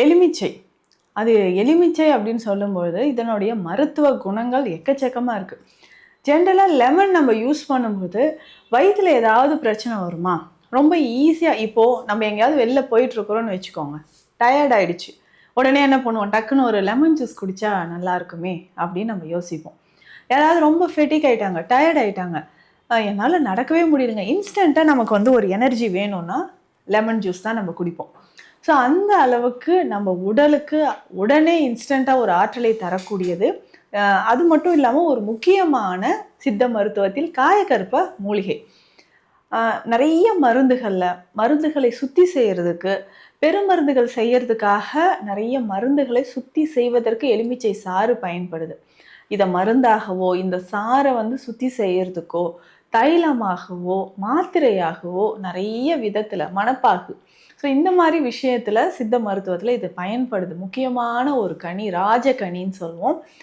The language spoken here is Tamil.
எலுமிச்சை. அது எலுமிச்சை அப்படின்னு சொல்லும்பொழுது இதனுடைய மருத்துவ குணங்கள் எக்கச்சக்கமாக இருக்குது ஜென்ரலாக லெமன் நம்ம யூஸ் பண்ணும்போது வயிற்றில் ஏதாவது பிரச்சனை வருமா? ரொம்ப ஈஸியாக இப்போது நம்ம எங்கேயாவது வெளில போயிட்டுருக்குறோன்னு வச்சுக்கோங்க. டயர்ட் ஆயிடுச்சு. உடனே என்ன பண்ணுவோம்? டக்குன்னு ஒரு லெமன் ஜூஸ் குடித்தா நல்லா இருக்குமே அப்படின்னு நம்ம யோசிப்போம். யாராவது ரொம்ப ஃபெட்டிக் ஆகிட்டாங்க டயர்ட் ஆகிட்டாங்க என்னால் நடக்கவே முடியலங்க. இன்ஸ்டண்ட்டாக நமக்கு வந்து ஒரு எனர்ஜி வேணும்னா லெமன் ஜூஸ் தான் நம்ம குடிப்போம். ஸோ அந்த அளவுக்கு நம்ம உடலுக்கு உடனே இன்ஸ்டண்ட்டாக ஒரு ஆற்றலை தரக்கூடியது. அது மட்டும் இல்லாமல் ஒரு முக்கியமான சித்த மருத்துவத்தில் காயக்கற்ப மூலிகை. நிறைய மருந்துகளில் மருந்துகளை சுத்தி செய்யறதுக்கு பெருமருந்துகள் செய்யறதுக்காக நிறைய மருந்துகளை சுத்தி செய்வதற்கு எலுமிச்சை சாறு பயன்படுது. இதை மருந்தாகவோ இந்த சாறை வந்து சுத்தி செய்யறதுக்கோ தைலமாகவோ மாத்திரையாகவோ நிறைய விதத்தில் மணப்பாகு ஸோ இந்த மாதிரி விஷயத்தில் சித்த மருத்துவத்தில் இது பயன்படுது. முக்கியமான ஒரு கனி ராஜகனின்னு சொல்லுவோம்.